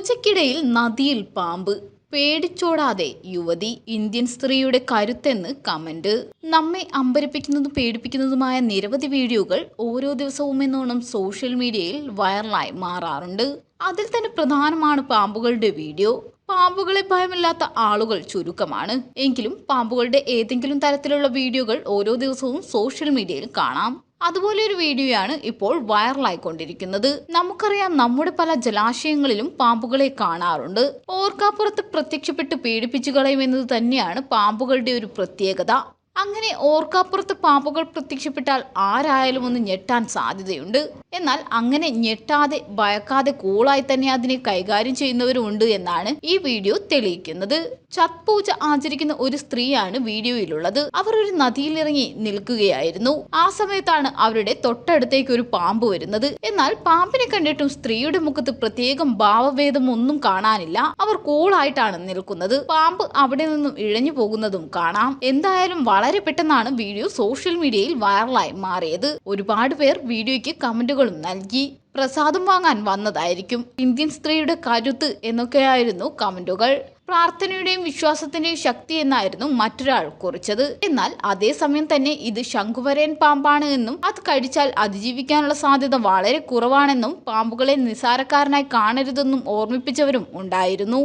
പൂജയ്ക്കിടയിൽ നദിയിൽ പാമ്പ്. പേടിച്ചോടാതെ യുവതി ഇന്ത്യൻ സ്ത്രീയുടെ കരുത്തെന്ന് കമന്റ്. നമ്മെ അമ്പരപ്പിക്കുന്നതും പേടിപ്പിക്കുന്നതുമായ നിരവധി വീഡിയോകൾ ഓരോ ദിവസവും എന്നോണം സോഷ്യൽ മീഡിയയിൽ വൈറലായി മാറാറുണ്ട്. അതിൽ തന്നെ പ്രധാനമാണ് പാമ്പുകളുടെ വീഡിയോ. പാമ്പുകളെ ഭയമില്ലാത്ത ആളുകൾ ചുരുക്കമാണ്. എങ്കിലും പാമ്പുകളുടെ ഏതെങ്കിലും തരത്തിലുള്ള വീഡിയോകൾ ഓരോ ദിവസവും സോഷ്യൽ മീഡിയയിൽ കാണാം. അതുപോലെ ഒരു വീഡിയോയാണ് ഇപ്പോൾ വൈറലായിക്കൊണ്ടിരിക്കുന്നത്. നമുക്കറിയാം നമ്മുടെ പല ജലാശയങ്ങളിലും പാമ്പുകളെ കാണാറുണ്ട്. ഓർക്കാപ്പുറത്ത് പ്രത്യക്ഷപ്പെട്ട് പീഡിപ്പിച്ചു കളയുമെന്നത് തന്നെയാണ് പാമ്പുകളുടെ ഒരു പ്രത്യേകത. അങ്ങനെ ഓർക്കാപ്പുറത്ത് പാമ്പുകൾ പ്രത്യക്ഷപ്പെട്ടാൽ ആരായാലും ഒന്ന് ഞെട്ടാൻ സാധ്യതയുണ്ട്. എന്നാൽ അങ്ങനെ ഞെട്ടാതെ ഭയക്കാതെ കൂളായി തന്നെ അതിനെ കൈകാര്യം ചെയ്യുന്നവരുമുണ്ട് എന്നാണ് ഈ വീഡിയോ തെളിയിക്കുന്നത്. ഛത് പൂജ ആചരിക്കുന്ന ഒരു സ്ത്രീയാണ് വീഡിയോയിലുള്ളത്. അവർ ഒരു നദിയിലിറങ്ങി നിൽക്കുകയായിരുന്നു. ആ സമയത്താണ് അവരുടെ തൊട്ടടുത്തേക്ക് ഒരു പാമ്പ് വരുന്നത്. എന്നാൽ പാമ്പിനെ കണ്ടിട്ടും സ്ത്രീയുടെ മുഖത്ത് പ്രത്യേകം ഭാവഭേദം ഒന്നും കാണാനില്ല. അവർ കൂളായിട്ടാണ് നിൽക്കുന്നത്. പാമ്പ് അവിടെ നിന്നും ഇഴഞ്ഞു പോകുന്നതും കാണാം. എന്തായാലും വളരെ പെട്ടെന്നാണ് വീഡിയോ സോഷ്യൽ മീഡിയയിൽ വൈറലായി മാറിയത്. ഒരുപാട് പേർ വീഡിയോയ്ക്ക് കമന്റുകളും നൽകി. പ്രസാദം വാങ്ങാൻ വന്നതായിരിക്കും. ഇന്ത്യൻ സ്ത്രീയുടെ കരുത്ത് എന്നൊക്കെയായിരുന്നു കമന്റുകൾ. പ്രാർത്ഥനയുടെയും വിശ്വാസത്തിന്റെയും ശക്തി എന്നായിരുന്നു മറ്റൊരാൾ കുറിച്ചത്. എന്നാൽ അതേസമയം തന്നെ ഇത് ശംഖുവരയൻ പാമ്പാണ് എന്നും അത് കഴിച്ചാൽ അതിജീവിക്കാനുള്ള സാധ്യത വളരെ കുറവാണെന്നും പാമ്പുകളെ നിസാരക്കാരനായി കാണരുതെന്നും ഓർമ്മിപ്പിച്ചവരും ഉണ്ടായിരുന്നു.